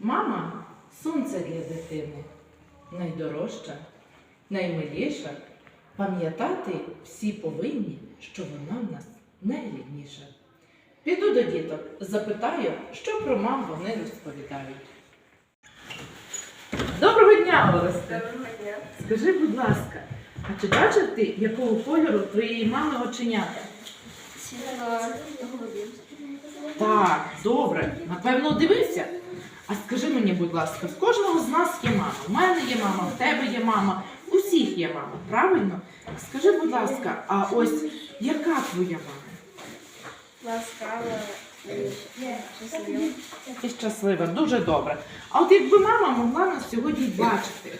Мама сонце для дитини, найдорожча, наймиліша. Пам'ятати всі повинні, що вона в нас найрідніша. Піду до діток, запитаю, що про мам вони розповідають. Доброго дня, Оресте! Доброго дня. Скажи, будь ласка, а чи бачив ти, якого кольору твоєї мами оченята? Так, добре, напевно, дивився. А скажи мені, будь ласка, в кожного з нас є мама. У мене є мама, в тебе є мама, у всіх є мама, правильно? Скажи, будь ласка, а ось яка твоя мама? Ласкава щаслива. Ти щаслива, дуже добре. А от якби мама могла нас сьогодні бачити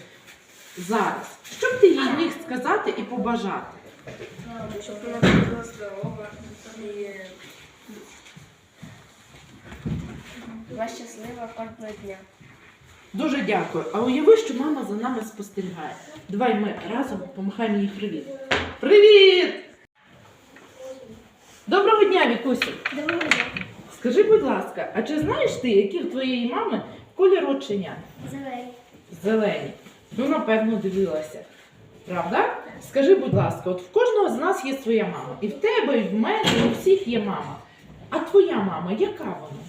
зараз, що б ти їй міг сказати і побажати? Щоб вона була здорова була щаслива кожного дня. Дуже дякую. А уяви, що мама за нами спостерігає. Давай ми разом помахаємо їй привіт. Привіт! Доброго дня, Вікусю! Доброго дня. Скажи, будь ласка, а чи знаєш ти, які в твоєї мами колір оченят? Зелень. Зелені. Ну, напевно, дивилася. Правда? Скажи, будь ласка, от в кожного з нас є своя мама. І в тебе, і в мене, і у всіх є мама. А твоя мама, яка вона?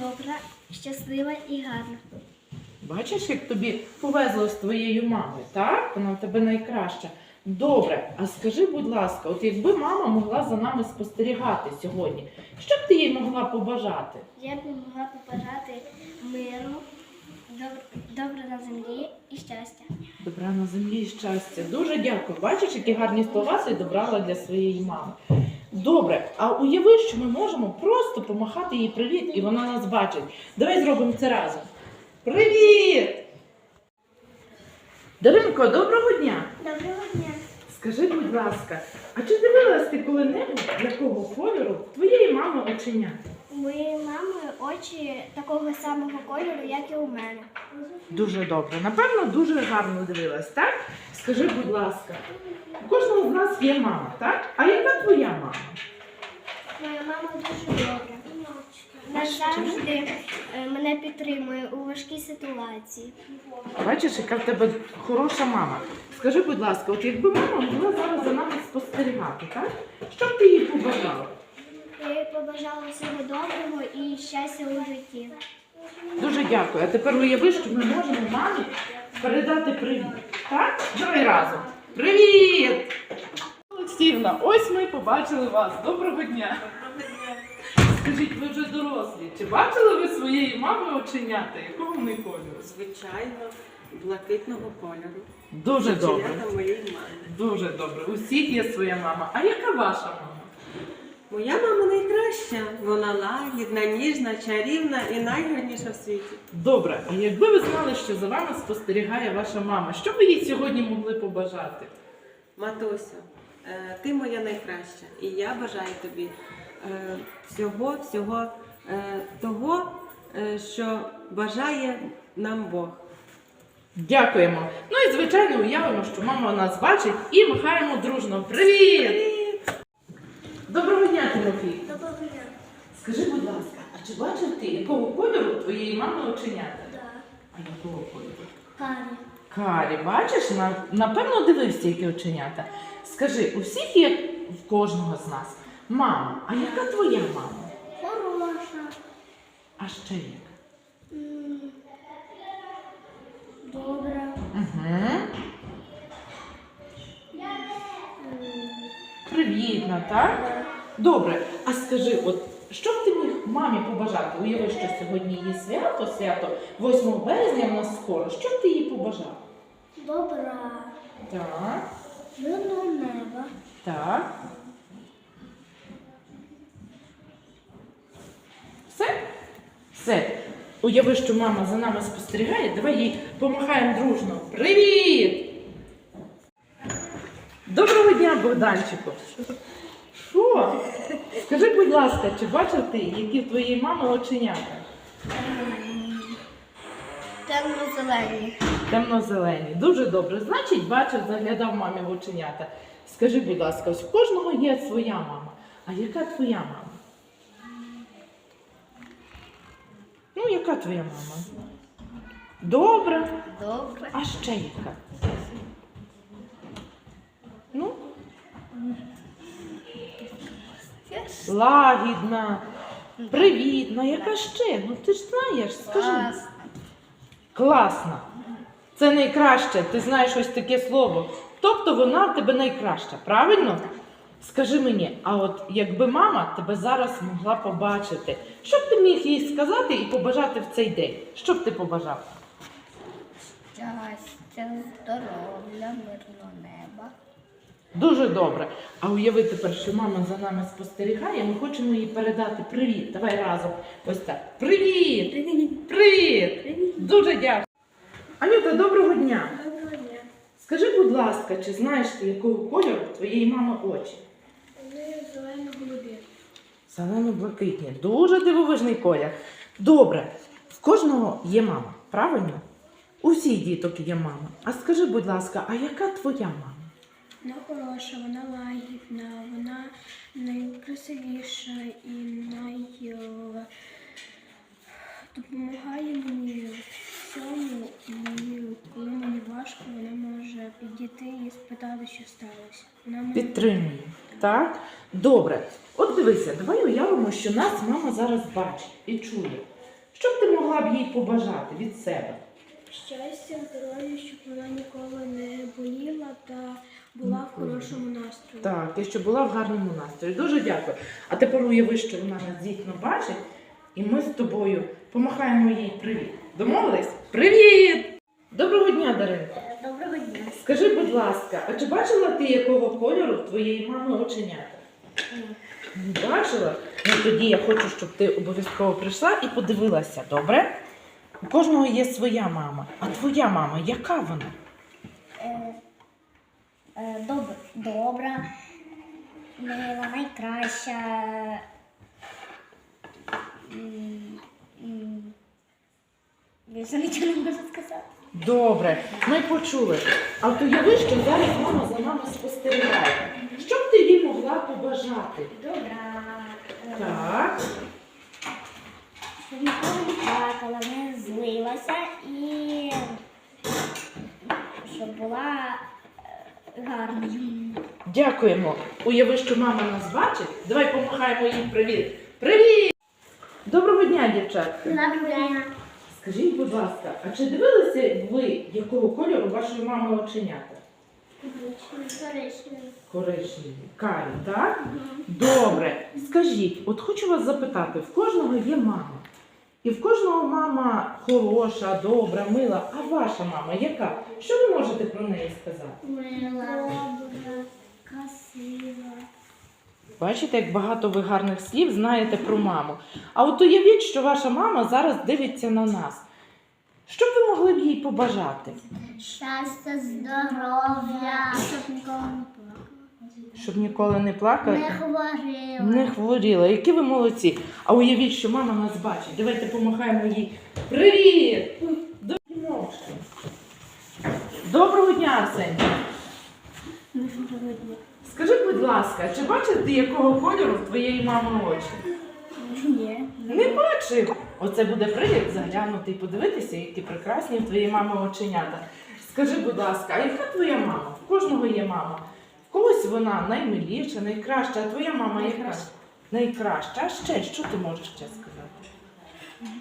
Добра, щаслива і гарна. Бачиш, як тобі повезло з твоєю мамою, так? Вона в тебе найкраща. Добре, а скажи, будь ласка, от якби мама могла за нами спостерігати сьогодні, що б ти їй могла побажати? Я б могла побажати миру, доб- добра на землі і щастя. Добра на землі і щастя. Дуже дякую. Бачиш, які гарні слова ти добрала для своєї мами. Добре, а уяви, що ми можемо просто помахати їй привіт, і вона нас бачить. Давай зробимо це разом. Привіт! Даринко, доброго дня! Доброго дня. Скажи, будь ласка, а чи дивилась ти коли-небудь, якого кольору твоєї мами оченята? Моєї мами очі такого самого кольору, як і у мене. Дуже добре. Напевно, дуже гарно дивилась, так? Скажи, будь ласка, у кожного з нас є мама, так? А яка твоя мама? Моя мама дуже добра. Вона завжди е, мене підтримує у важкій ситуації. Бачиш, яка в тебе хороша мама. Скажи, будь ласка, от якби мама могла зараз за нами спостерігати, так? Що б ти їй побажала? Я побажала всього доброго і щастя у житті. Дуже дякую. А тепер уяви, що ми можемо мамі передати привіт. Так? Давай разом. Привіт! Олексіївна, ось ми побачили вас. Доброго дня. Скажіть, ви вже дорослі. Чи бачили ви своєї мами оченята? Якого вони кольору? Звичайно, блакитного кольору. Дуже добре. Оченята моєї мами. Дуже добре. У всіх є своя мама. А яка ваша мама? Моя мама найкраща. Вона лагідна, ніжна, чарівна і найгарніша в світі. Добре, а якби ви знали, що за вами спостерігає ваша мама, що ви їй сьогодні могли побажати? Матусю, е, ти моя найкраща, і я бажаю тобі е, всього, всього е, того, що бажає нам Бог. Дякуємо. Ну і звичайно уявимо, що мама нас бачить і махаємо дружно. Привіт! Тимофій. Доброго дня. Скажи, будь ласка, а чи бачив ти, якого кольору твоєї мами оченята? Да. А якого кольору? Карі. Карі, бачиш, на- напевно дивився, які оченята. Скажи, у всіх є в кожного з нас мама. А яка твоя мама? Хороша. А ще яка? М, Добра. Угу. Привітна, так? Добре, а скажи, от що б ти міг мамі побажати? Уяви, що сьогодні є свято, свято 8 березня в нас скоро. Що б ти їй побажав? Добра. Так, Мирного неба. так. Все? Все. Уяви, що мама за нами спостерігає. Давай їй помахаємо дружно. Привіт! Доброго дня, Богданчику! Що? Скажи, будь ласка, чи бачив ти, які в твоєї мами оченята? Темно-зелені. Темно-зелені. Дуже добре. Значить, бачив, заглядав мамі в оченята. Скажи, будь ласка, у кожного є своя мама. А яка твоя мама? Ну, Ну, яка твоя мама? Добра. Добре. А ще яка? Лагідна, привітна, яка ще? Ну ти ж знаєш, скажи. Класна. Це найкраще, ти знаєш ось таке слово. Тобто вона в тебе найкраща, правильно? Скажи мені, а от якби мама тебе зараз могла побачити, що б ти міг їй сказати і побажати в цей день? Що б ти побажав? Щастя, здоров'я, мирного неба. Дуже добре. А уяви тепер, що мама за нами спостерігає, ми хочемо їй передати привіт. Давай разом. Ось так. Привіт! Привіт! Дуже дякую. Анюта, доброго дня. Доброго дня. Скажи, будь ласка, чи знаєш ти, якого кольору твоєї мами очі? Зелено голубі. Зелено-блакитні. Дуже дивовижний колір. Добре. В кожного є мама, правильно? У всіх діток є мама. А скажи, будь ласка, а яка твоя мама? Вона хороша, вона лагідна, вона найкрасивіша і най е, допомагає мені в всьому. І коли мені важко, вона може підійти і спитати, що сталося. Вона мене Підтримую. Так? Добре. От дивися, давай уявимо, що нас мама зараз бачить і чує. Що б ти могла б їй побажати від себе? щастя, здоров'я, щоб вона ніколи не боліла та була в хорошому настрої. Так, і щоб була в гарному настрої. Дуже дякую. А тепер уяви, що вона нас дійсно бачить, і ми з тобою помахаємо їй привіт. Домовились? Привіт! Доброго дня, Даринко. Доброго дня. Скажи, будь ласка, а чи бачила ти, якого кольору в твоєї мами оченята? Не бачила? Ну тоді я хочу, щоб ти обов'язково прийшла і подивилася, добре? У кожного є своя мама. А твоя мама, яка вона? Е, е, Добре, добра, мила, найкраща. Більше нічого не можу сказати. Добре, ми почули. А от уяви, що зараз мама за нами спостерігає. Що б ти їй могла побажати? Добра. Так. Щоб ніколи не плакала, не злилася і щоб була е. Дякуємо. Уяви, що мама нас бачить. Давай помахаємо їй привіт. Привіт! Доброго дня, дівчатка. Добра. Скажіть, будь ласка, а чи дивилися ви, якого кольору вашої мами оченята? Коричневі. Карі, так? Добре. Скажіть, от хочу вас запитати, в кожного є мама. І в кожного мама хороша, добра, мила. А ваша мама яка? Що ви можете про неї сказати? Мила. добра, Красива. Бачите, як багато ви гарних слів знаєте про маму. А от уявіть, що ваша мама зараз дивиться на нас. Що б ви могли б їй побажати? Щастя, здоров'я. Щоб ніколи не. Щоб ніколи не плакати? Не хворіла. Не хворіла. Які ви молодці. А уявіть, що мама нас бачить. Давайте помахаємо їй. Привіт! Доброго дня, Арсеній. Скажи, будь ласка, чи бачив ти, якого кольору в твоєї мами очі? Ні. Не бачив. Оце буде привід заглянути і подивитися, які прекрасні в твоєї мами оченята. Скажи, будь ласка, а яка твоя мама? В кожного є мама. В когось вона наймиліша, найкраща, а твоя мама яка? Найкраща. Найкраща. А ще що ти можеш ще сказати?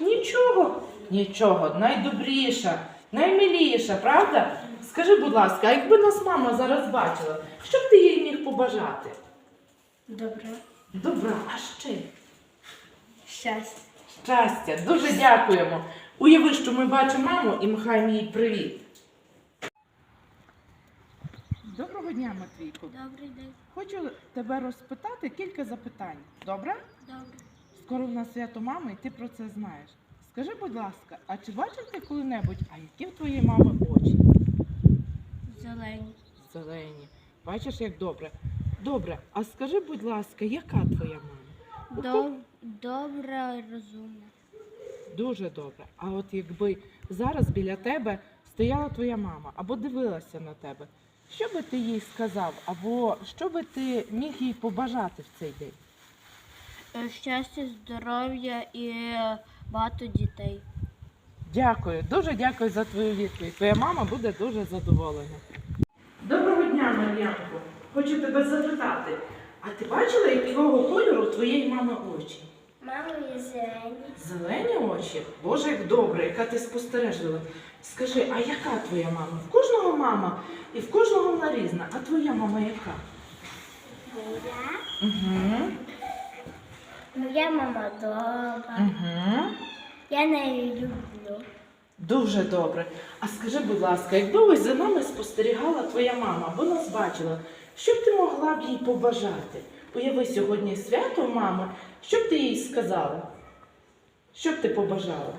Нічого. Нічого, найдобріша, наймиліша, правда? Скажи, будь ласка, а якби нас мама зараз бачила, що б ти їй міг побажати? Добре. Добра, а ще? Щастя. Щастя, дуже дякуємо. Уяви, що ми бачимо маму і махаємо їй привіт. Доброго дня, Матвійко. Добрий день. Хочу тебе розпитати кілька запитань. Добре? Добре. Скоро в нас свято мами, і ти про це знаєш. Скажи, будь ласка, а чи бачив ти коли-небудь, а які в твоєї мами очі? Зелені. Зелені. Бачиш, як добре. Добре, а скажи, будь ласка, яка твоя мама? Доб... Добра розумна. Дуже добре. А от якби зараз біля тебе стояла твоя мама або дивилася на тебе, що би ти їй сказав, або що би ти міг їй побажати в цей день? Е, Щастя, здоров'я і багато дітей. Дякую, дуже дякую за твою відповідь. Твоя мама буде дуже задоволена. Доброго дня, Мар'янко. Хочу тебе запитати. А ти бачила, якого кольору у твоєї мами очі? Мама є зелені. Зелені очі? Боже, як добре, яка ти спостережлива. Скажи, а яка твоя мама? В мама і в кожного вона різна. А твоя мама яка? Моя. Угу. Моя мама добра. Угу. Я неї люблю. Дуже добре. А скажи, будь ласка, якби ось за нами спостерігала твоя мама, або нас бачила, що б ти могла б їй побажати? Уяви сьогодні свято мами, що б ти їй сказала? Що б ти побажала?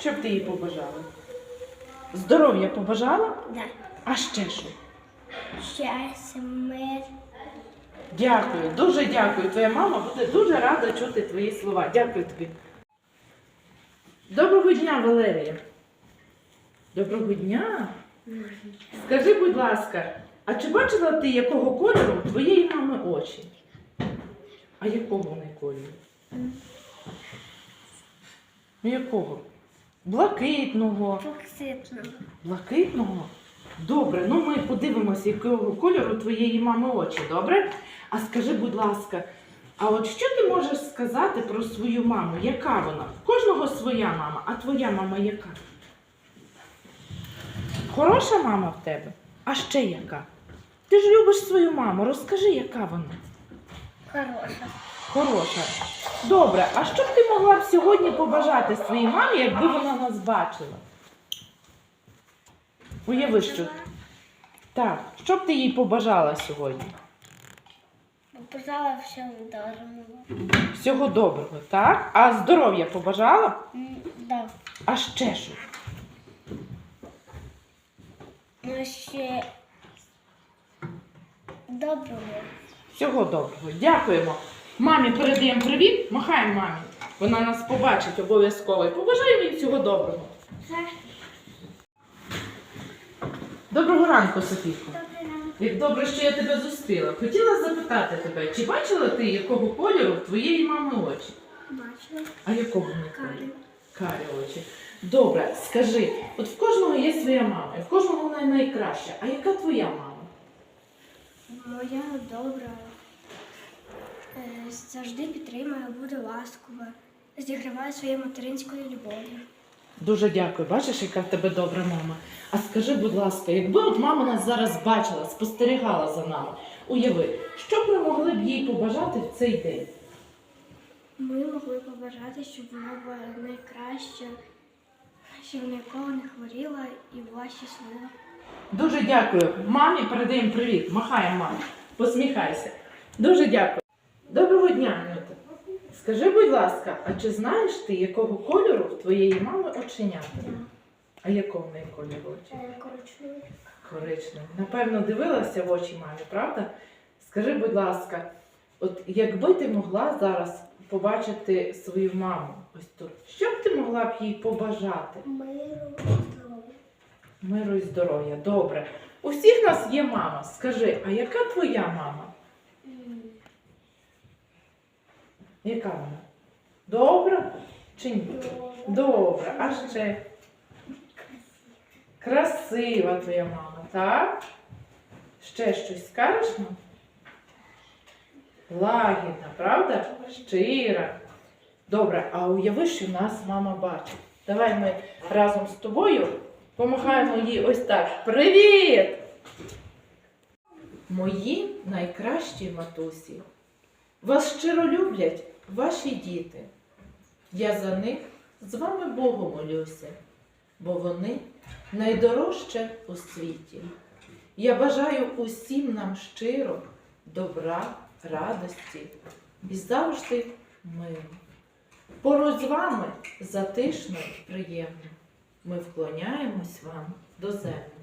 Що б ти їй побажала? Здоров'я побажала? Да. А ще що? Щастя, мир. Дякую, дуже дякую. Твоя мама буде дуже рада чути твої слова. Дякую тобі. Доброго дня, Валерія. Доброго дня. Скажи, будь ласка, а чи бачила ти, якого кольору у твоєї мами очі? А якого вони кольору? Ну, якого? Блакитного. Фокситно. Блакитного? Добре, ну ми подивимося, якого кольору твоєї мами очі, добре? А скажи, будь ласка, а от що ти можеш сказати про свою маму? Яка вона? В кожного своя мама, а твоя мама яка? Хороша мама в тебе? А ще яка? Ти ж любиш свою маму, розкажи, яка вона? Хороша. Хороша. Добре, а що б ти могла б сьогодні побажати своїй мамі, якби вона нас бачила? Уяви, що. Так, що б ти їй побажала сьогодні? Побажала всього доброго. Всього доброго, так? А здоров'я побажала? Да. А ще що? Ну ще доброго. Всього доброго. Дякуємо. Мамі передаємо привіт, махаємо мамі. Вона нас побачить обов'язково. І побажаємо їй всього доброго. Доброго ранку, Софійко. Як добре, що я тебе зустріла. Хотіла запитати тебе, чи бачила ти, якого кольору в твоєї мами очі? Бачила. А якого Карі. кольору? Карі очі. Добре, скажи, от в кожного є своя мама, і в кожного вона найкраща. А яка твоя мама? Моя добра завжди підтримує, буде ласкова, зіграває своєю материнською любов'ю. Дуже дякую. Бачиш, яка в тебе добра мама. А скажи, будь ласка, якби от мама нас зараз бачила, спостерігала за нами, уяви, що б ми могли б їй побажати в цей день? Ми могли побажати, щоб вона була найкраща, щоб ніколи не хворіла і була щаслива. Дуже дякую. Мамі передаємо привіт. Махаємо мамі. Посміхайся. Дуже дякую. Доброго дня, Анюта. Скажи, будь ласка, а чи знаєш ти, якого кольору в твоєї мами оченята? А якого в неї кольору очі? Коротше. Коричневий. Напевно, дивилася в очі мамі, правда? Скажи, будь ласка, от якби ти могла зараз побачити свою маму ось тут, що б ти могла б їй побажати? Миру, і здоров'я. Миру і здоров'я. Добре. У всіх нас є мама. Скажи, а яка твоя мама? Яка вона? Добра чи ні? Добре. А ще? Красива твоя мама, так? Ще щось скажеш нам? Лагідна, правда? Щира. Добре, а уяви, що нас мама бачить. Давай ми разом з тобою помахаємо їй ось так. Привіт! Мої найкращі матусі. Вас щиро люблять ваші діти. Я за них з вами Богу молюся, бо вони найдорожче у світі. Я бажаю усім нам щиро добра, радості і завжди миру. Поруч з вами затишно і приємно. Ми вклоняємось вам до землі.